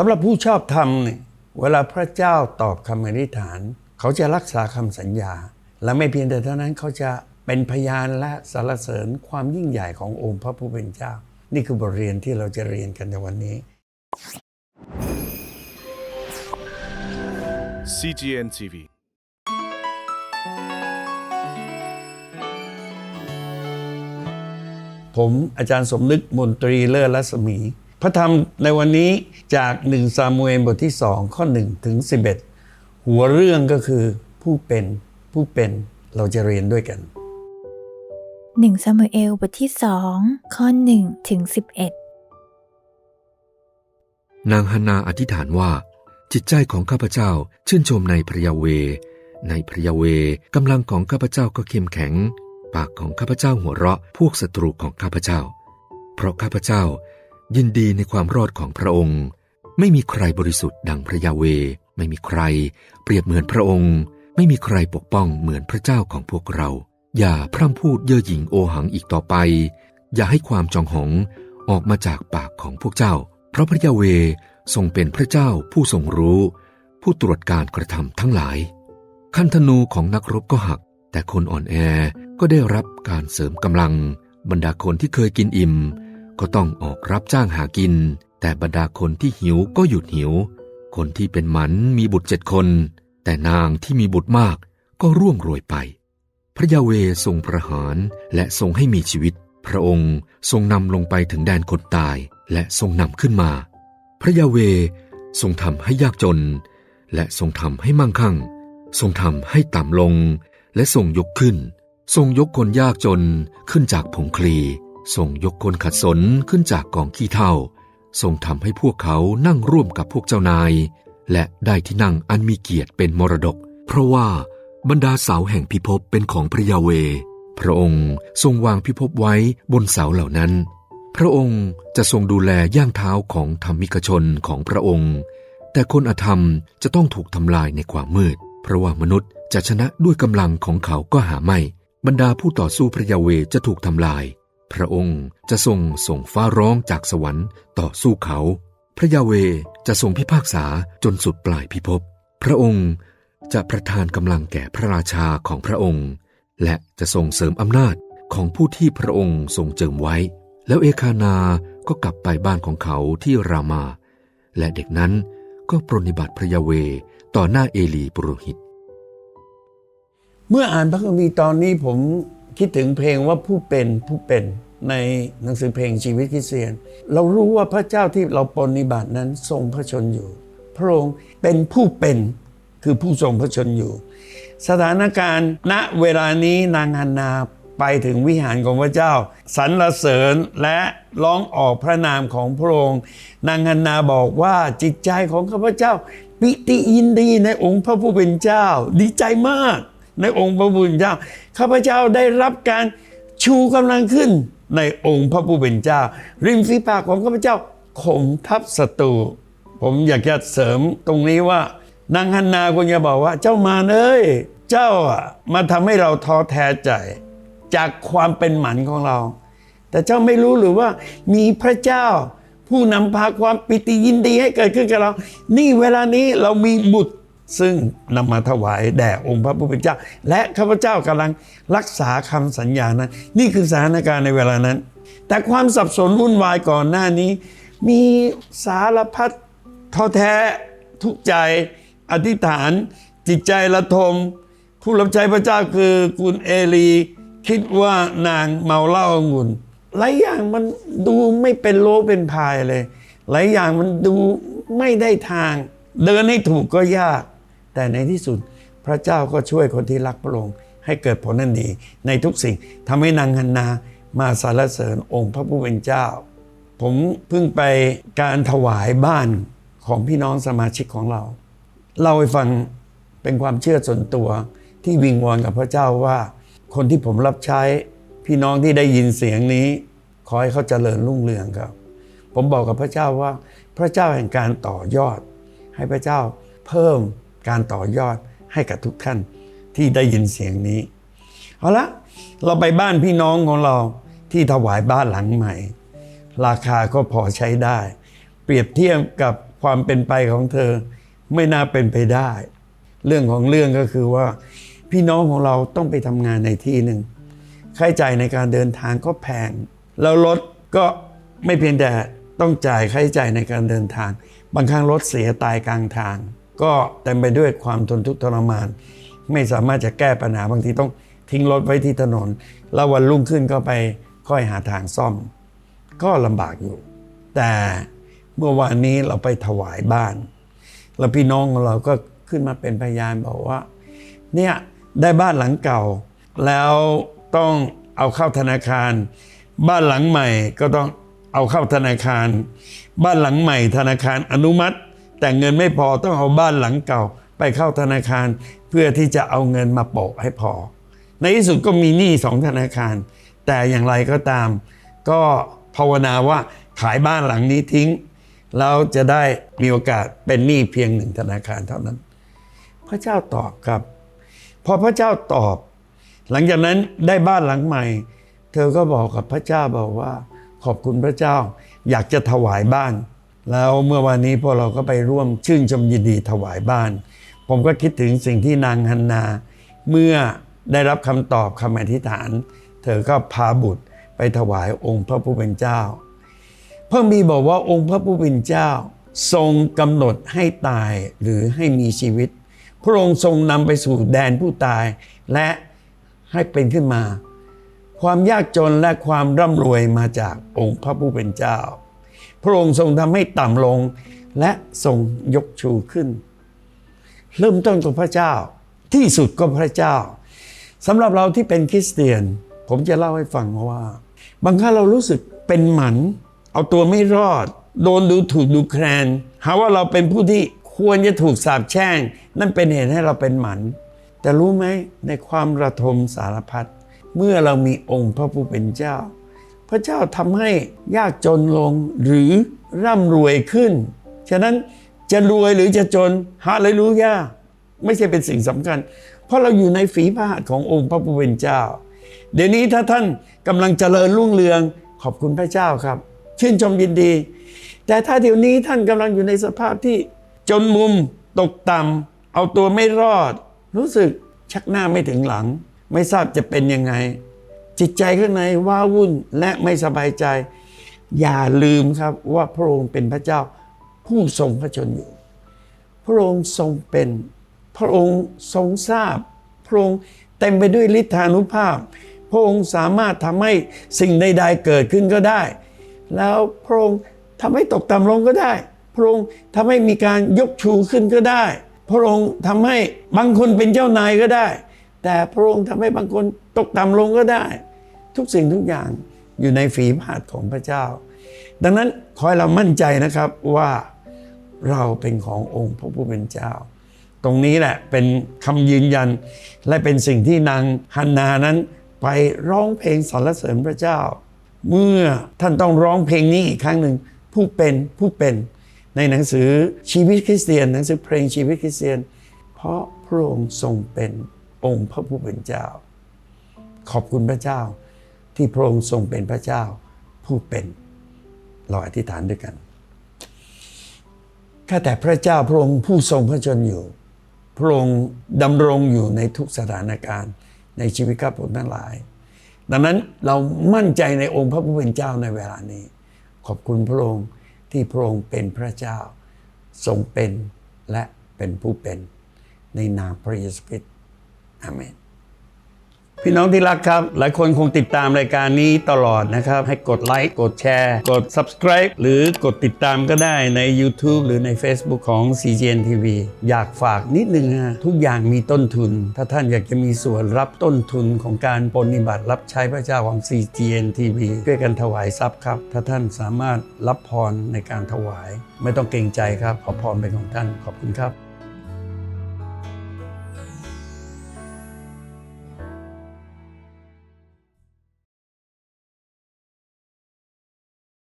สำหรับผู้ชอบธรรมเนี่ยเวลาพระเจ้าตอบคำอธิษฐาน เขาจะรักษาคำสัญญา และไม่เพียงแต่เท่านั้นเขาจะเป็นพยานและสรรเสริญความยิ่งใหญ่ขององค์พระผู้เป็นเจ้า นี่คือบทเรียนที่เราจะเรียนกันในวันนี้ CGN TV. ผมอาจารย์สมนึกมนตรีเลิศรัศมี พระธรรมในวันนี้จาก1ซามูเอลบทที่2ข้อ1ถึง11หัวเรื่องก็คือผู้เป็นผู้เป็นเราจะเรียนด้วยกัน1ซามูเอลบทที่สองข้อ1ถึง11นางฮันนาอธิษฐานว่า จิตใจของข้าพเจ้าชื่นชมในพระยาเว ในพระยาเวกำลังของข้าพเจ้าก็เข้มแข็ง ปากของข้าพเจ้าหัวเราะพวกศัตรูของข้าพเจ้า เพราะข้าพเจ้า ยินดีในความรอดของพระองค์ ไม่มีใครบริสุทธิ์ดังพระยาเว ไม่มีใคร เปรียบเหมือนพระองค์ ไม่มีใครปกป้องเหมือนพระเจ้าของพวกเรา อย่าพร่ำพูดเย่อหยิ่งโอหังอีกต่อไป อย่าให้ความจองหองออกมาจากปากของพวกเจ้า เพราะพระยาเวทรงเป็นพระเจ้าผู้ทรงรู้ ผู้ตรวจการกระทำทั้งหลาย คันธนูของนักรบก็หัก แต่คนอ่อนแอก็ได้รับการเสริมกำลัง บรรดาคนที่เคยกินอิ่ม ก็ต้องออกรับจ้างหากิน แต่บรรดาคนที่หิวก็หยุดหิว คนที่เป็นหมันมีบุตรเจ็ดคน แต่นางที่มีบุตรมากก็ร่วงโรยไป พระยาเวทรงประหารและทรงให้มีชีวิต พระองค์ทรงนำลงไปถึงแดนคนตายและทรงนำขึ้นมา พระยาเวทรงทำให้ยากจน และทรงทำให้มั่งคั่ง ทรงทำให้ต่ำลง และทรงยกขึ้น ทรงยกคนยากจนขึ้นจากผงคลี ทรงยกคนขัดสนขึ้นจากกองขี้เถ้าทรงทำให้พวกเขานั่งร่วมกับพวกเจ้านาย และได้ที่นั่งอันมีเกียรติเป็นมรดก เพราะว่าบรรดาเสาแห่งพิภพเป็นของพระยาเว พระองค์ทรงวางพิภพไว้บนเสาเหล่านั้น พระองค์จะทรงดูแลย่างเท้าของธรรมิกชนของพระองค์ แต่คนอธรรมจะต้องถูกทำลายในความมืด เพราะว่ามนุษย์จะชนะด้วยกำลังของเขาก็หาไม่ บรรดาผู้ต่อสู้พระยาเวจะถูกทำลาย พระองค์จะทรงส่งฟ้าร้องจากสวรรค์ต่อสู้เขา พระยาเวจะทรงพิพากษาจนสุดปลายพิภพ พระองค์จะประทานกำลังแก่พระราชาของพระองค์ และจะทรงเสริมอำนาจของผู้ที่พระองค์ทรงเจิมไว้ แล้วเอคานาก็กลับไปบ้านของเขาที่รามา และเด็กนั้นก็ปรนนิบัติพระยาเวต่อหน้าเอลีปุโรหิต เมื่ออ่านพระคัมภีร์ตอนนี้ผม คิดถึงเพลงว่าผู้เป็นผู้เป็นในหนังสือเพลงชีวิตคริสเตียน เรารู้ว่าพระเจ้าที่เราปรนนิบัตินั้นทรงพระชนอยู่ พระองค์เป็นผู้เป็นคือผู้ทรงพระชนอยู่ สถานการณ์ณเวลานี้นางฮันนาไปถึงวิหารของพระเจ้า สรรเสริญและร้องออกพระนามของพระองค์ นางฮันนาบอกว่าจิตใจของข้าพเจ้า ปิติยินดีในองค์พระผู้เป็นเจ้า ดีใจมาก ในองค์พระผู้เป็นเจ้า ข้าพเจ้าได้รับการชูกำลังขึ้นในองค์พระผู้เป็นเจ้า ริมฝีปากของข้าพเจ้าข่มทับศัตรูผมอยากจะเสริมตรงนี้ว่านางฮันนาควรจะบอกว่าเจ้ามาเอ้ยเจ้าอะมาทำให้เราท้อแท้ใจจากความเป็นหมันของเรา แต่เจ้าไม่รู้หรือว่ามีพระเจ้า ผู้นำพาความปิติยินดีให้เกิดขึ้นกับเรา นี่เวลานี้เรามีบุตร ซึ่งนำมาถวายแด่องค์พระผู้เป็นเจ้า และข้าพเจ้ากำลังรักษาคำสัญญานั้น นี่คือสถานการณ์ในเวลานั้น แต่ความสับสนวุ่นวายก่อนหน้านี้ มีสารพัดท้อแท้ทุกใจอธิษฐาน จิตใจระทม ผู้รับใช้พระเจ้าคือคุณเอลี คิดว่านางเมาเหล้าองุ่นหลายอย่างมันดูไม่เป็นโลเป็นพายเลย หลายอย่างมันดูไม่ได้ทาง เดินให้ถูกก็ยาก แต่ในที่สุดพระเจ้าก็ช่วยคนที่รักพระองค์ให้เกิดผลนันดี ในทุกสิ่งทำให้นางฮันนามาสรรเสริญองค์พระผู้เป็นเจ้า ผมเพิ่งไปการถวายบ้านของพี่น้องสมาชิกของเรา เล่าให้ฟังเป็นความเชื่อส่วนตัวที่วิงวอนกับพระเจ้าว่า คนที่ผมรับใช้พี่น้องที่ได้ยินเสียงนี้ ขอให้เขาเจริญรุ่งเรืองครับ ผมบอกกับพระเจ้าว่า พระเจ้าแห่งการต่อยอด ให้พระเจ้าเพิ่ม การต่อยอดให้กับทุกท่านที่ได้ยินเสียงนี้ เอาละเราไปบ้านพี่น้องของเราที่ถวายบ้านหลังใหม่ ราคาก็พอใช้ได้ เปรียบเทียบกับความเป็นไปของเธอไม่น่าเป็นไปได้ เรื่องของเรื่องก็คือว่า พี่น้องของเราต้องไปทำงานในที่หนึ่งค่าใช้จ่ายในการเดินทางก็แพง แล้วรถก็ไม่เพียงแต่ต้องจ่ายค่าใช้จ่ายในการเดินทาง บางครั้งรถเสียตายกลางทาง ก็เต็มไปด้วยความทนทุกข์ทรมาน ไม่สามารถจะแก้ปัญหาบางทีต้องทิ้งรถไว้ที่ถนน แล้ววันรุ่งขึ้นก็ไปค่อยหาทางซ่อม ก็ลำบากอยู่ แต่เมื่อวานนี้เราไปถวายบ้าน แล้วพี่น้องของเราก็ขึ้นมาเป็นพยานบอกว่า เนี่ยได้บ้านหลังเก่า แล้วต้องเอาเข้าธนาคาร บ้านหลังใหม่ก็ต้องเอาเข้าธนาคาร บ้านหลังใหม่ธนาคารอนุมัติ แต่เงินไม่พอต้องเอาบ้านหลังเก่าไปเข้าธนาคาร เพื่อที่จะเอาเงินมาโปะให้พอ ในที่สุดก็มีหนี้สองธนาคาร แต่อย่างไรก็ตาม ก็ภาวนาว่าขายบ้านหลังนี้ทิ้งแล้วจะได้มีโอกาสเป็นหนี้เพียงหนึ่งธนาคารเท่านั้น พระเจ้าตอบครับ พอพระเจ้าตอบ หลังจากนั้นได้บ้านหลังใหม่ เธอก็บอกกับพระเจ้าบอกว่า ขอบคุณพระเจ้า อยากจะถวายบ้าน แล้วเมื่อวานนี้พวกเราก็ไปร่วมชื่นชมยินดีถวายบ้าน ผมก็คิดถึงสิ่งที่นางฮันนา เมื่อได้รับคำตอบคำอธิษฐาน เธอก็พาบุตรไปถวายองค์พระผู้เป็นเจ้า พระมีบอกว่าองค์พระผู้เป็นเจ้า ทรงกำหนดให้ตายหรือให้มีชีวิต พระองค์ทรงนำไปสู่แดนผู้ตาย และให้เป็นขึ้นมา ความยากจนและความร่ำรวยมาจากองค์พระผู้เป็นเจ้า พระองค์ทรงทำให้ต่ำลงและทรงยกชูขึ้น เริ่มต้นกับพระเจ้า ที่สุดก็พระเจ้าสำหรับเราที่เป็นคริสเตียน ผมจะเล่าให้ฟังว่า บางครั้งเรารู้สึกเป็นหมัน เอาตัวไม่รอด โดนดูถูกดูแคลนหาว่าเราเป็นผู้ที่ควรจะถูกสาปแช่ง นั่นเป็นเหตุให้เราเป็นหมัน แต่รู้ไหมในความระทมสารพัดเมื่อเรามีองค์พระผู้เป็นเจ้า พระเจ้าทำให้ยากจนลงหรือร่ำรวยขึ้น ฉะนั้นจะรวยหรือจะจนหาเลยรู้ยากไม่ใช่เป็นสิ่งสำคัญ เพราะเราอยู่ในฝีพระหัตถ์ขององค์พระผู้เป็นเจ้า เดี๋ยวนี้ถ้าท่านกำลังเจริญรุ่งเรืองขอบคุณพระเจ้าครับ ชื่นชมยินดี แต่ถ้าเดี๋ยวนี้ท่านกำลังอยู่ในสภาพที่จนมุมตกต่ำเอาตัวไม่รอด รู้สึกชักหน้าไม่ถึงหลัง ไม่ทราบจะเป็นยังไง จิตใจข้างในว้าวุ่นและไม่สบายใจ อย่าลืมครับว่าพระองค์เป็นพระเจ้าผู้ทรงพระชนอยู่ พระองค์ทรงเป็น พระองค์ทรงทราบ พระองค์เต็มไปด้วยฤทธานุภาพ พระองค์สามารถทำให้สิ่งใด ๆ เกิดขึ้นก็ได้ แล้วพระองค์ทำให้ตกต่ำลงก็ได้ พระองค์ทำให้มีการยกชูขึ้นก็ได้ พระองค์ทำให้บางคนเป็นเจ้านายก็ได้ แต่พระองค์ทำให้บางคนตกต่ำลงก็ได้ ทุกสิ่งทุกอย่างอยู่ในฝีพระหัตถ์ของพระเจ้า ดังนั้นขอให้เรามั่นใจนะครับว่าเราเป็นขององค์พระผู้เป็นเจ้า ตรงนี้แหละเป็นคำยืนยัน และเป็นสิ่งที่นางฮันนานั้นไปร้องเพลงสรรเสริญพระเจ้า เมื่อท่านต้องร้องเพลงนี้อีกครั้งหนึ่งผู้เป็นผู้เป็นในหนังสือชีวิตคริสเตียน หนังสือเพลงชีวิตคริสเตียน เพราะพระองค์ทรงเป็นองค์พระผู้เป็นเจ้า ขอบคุณพระเจ้า ที่พระองค์ทรงเป็นพระเจ้าผู้เป็น เราอธิษฐานด้วยกันข้าแต่พระเจ้าพระองค์ผู้ทรงพระชนอยู่ พระองค์ดำรงอยู่ในทุกสถานการณ์ในชีวิตข้าพเจ้าทั้งหลาย ดังนั้นเรามั่นใจในองค์พระผู้เป็นเจ้าในเวลานี้ ขอบคุณพระองค์ที่พระองค์เป็นพระเจ้า ทรงเป็นและเป็นผู้เป็น ในนามพระเยซูคริสต์อาเมน พี่น้องที่รักครับ หลายคนคงติดตามรายการนี้ตลอดนะครับ ให้กดไลค์กดแชร์ กด subscribe หรือกดติดตามก็ได้ใน YouTube หรือใน Facebook ของ CGN TV อยากฝากนิดนึงฮะทุกอย่างมีต้นทุน ถ้าท่านอยากจะมีส่วนรับต้นทุนของการปฏิบัติรับใช้พระเจ้าของ CGN TV ช่วยกันถวายทรัพย์ครับ ถ้าท่านสามารถรับพรในการถวาย ไม่ต้องเกรงใจครับ ขอพรเป็นของท่านขอบคุณครับ